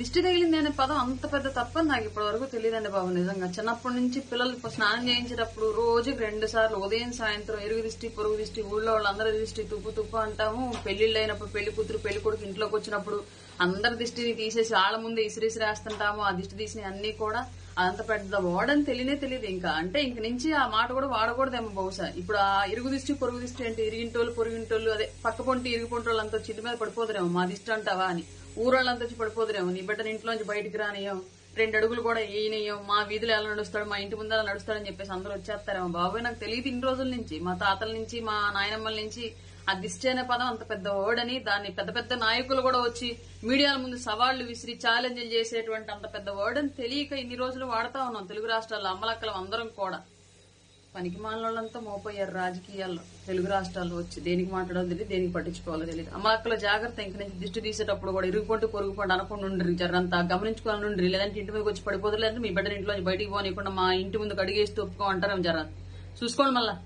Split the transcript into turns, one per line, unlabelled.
దిష్టి తగిలింది అనే పదం అంత పెద్ద తప్పని నాకు ఇప్పటి వరకు తెలియదండి బాబు నిజంగా. చిన్నప్పటి నుంచి పిల్లలు స్నానం చేయించేటప్పుడు రోజుకి రెండు సార్లు ఉదయం సాయంత్రం ఎరుగు దిష్టి పొరుగు దిష్టి ఊళ్ళో వాళ్ళందరి దిష్టి తుప్పు తుప్పు అంటాము. పెళ్ళిళ్ళు అయినప్పుడు పెళ్ళి కూతురు పెళ్ళి కొడుకు ఇంట్లోకి వచ్చినప్పుడు అందరి దిష్టిని తీసేసి వాళ్ళ ముందే ఇసిరిసిరేస్తుంటాము. ఆ దిష్టి తీసిన అన్ని కూడా అంత పెద్ద వాడని తెలియనే తెలియదు ఇంకా. అంటే ఇంక నుంచి ఆ మాట కూడా వాడకూడదేమో బహుశా. ఇప్పుడు ఆ ఇరుగు దిష్టి పొరుగు దిష్టి అంటే ఇరిగింటోళ్ళు పొరుగింటోళ్ళు అదే పక్క పొంటి ఇరుగు పొంటోళ్ళు అంతా చిట్టు మీద పడిపోదురేమో మా దిష్టి అంటావా అని. ఊరోళ్ళంతా వచ్చి పడిపోదురేమో నీ బిడ్డని ఇంట్లోంచి బయటికి రానియం రెండు అడుగులు కూడా వేయనియం మా వీధిలో ఎలా నడుస్తాడు మా ఇంటి ముందు ఎలా నడుస్తాడని చెప్పేసి అందరూ వచ్చేస్తారేమో. బాబోయ్ నాకు తెలియదు ఇన్ని రోజుల నుంచి. మా తాతల నుంచి మా నాయనమ్మల నుంచి ఆ దిష్టి అనే పదం అంత పెద్ద ఓడని దాన్ని పెద్ద పెద్ద నాయకులు కూడా వచ్చి మీడియాల ముందు సవాళ్ళు విసిరి ఛాలెంజ్లు చేసేటువంటి అంత పెద్ద వర్డ్ తెలియక ఇన్ని రోజులు వాడుతా ఉన్నాం తెలుగు రాష్ట్రాల్లో అమ్మలక్కలం అందరం కూడా. పనికి మాలంతా మోపోయారు రాజకీయాల్లో. తెలుగు రాష్ట్రాల్లో వచ్చి దేనికి మాట్లాడో తెలియదు దేనికి పట్టించుకోవాలో తెలియదు. అమ్మలక్కల జాగ్రత్త ఇంక నుంచి దిష్టి తీసేటప్పుడు కూడా ఇరుగుపంటు పొరుగుపండు అనకుండా ఉండరు. జరంతా గమనించుకోవాలని ఉండరు. లేదంటే ఇంటి మీదకి వచ్చి పడిపోదు లేదంటే మీ బిడ్డని ఇంట్లో బయటికి పోనీయకుండా మా ఇంటి ముందు అడిగేసి ఒప్పుకో జర చూసుకోండి మళ్ళా.